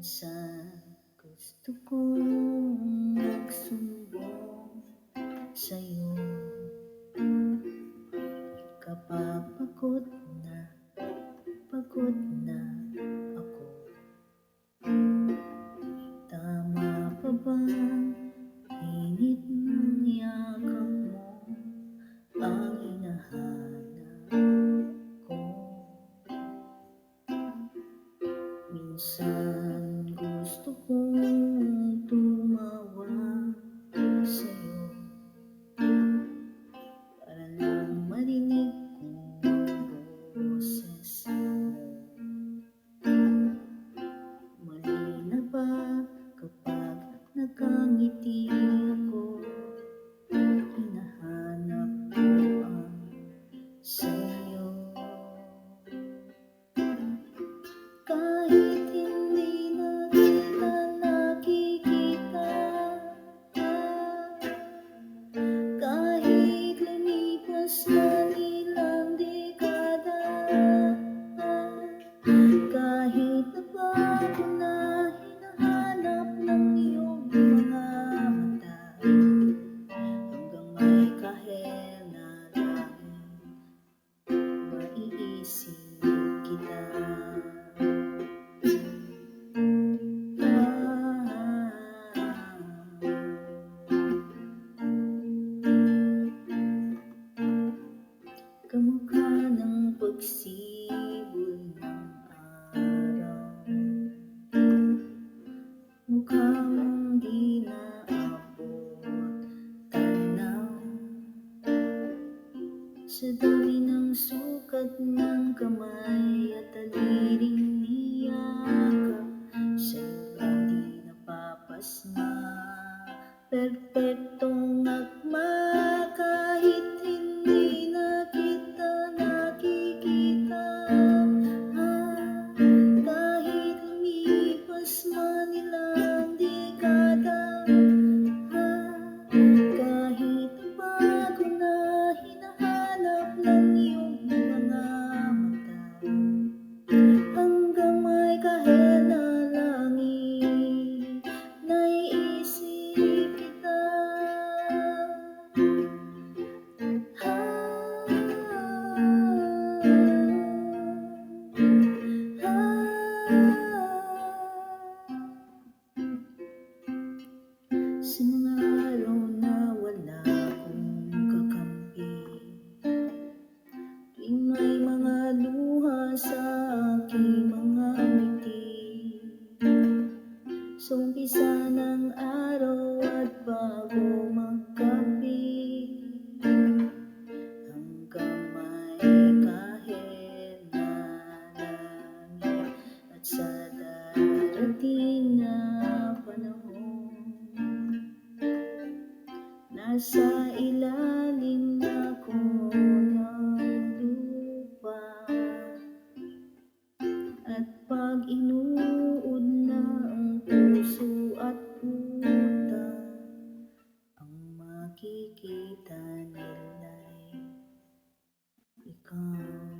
Minsan gusto kong magsumbong sa'yo. Kapapagod na, pagod na ako. Tama pa bang init ng yakap mo ang hinahanap ko? Minsan pagsibol ng araw. Mukhang di naabutan na Sa dami ng sukat na Sumpisa ng araw at bago magkapi Hanggang may kahinanangin At sa darating na panahon Nasa tanilay. Ikaw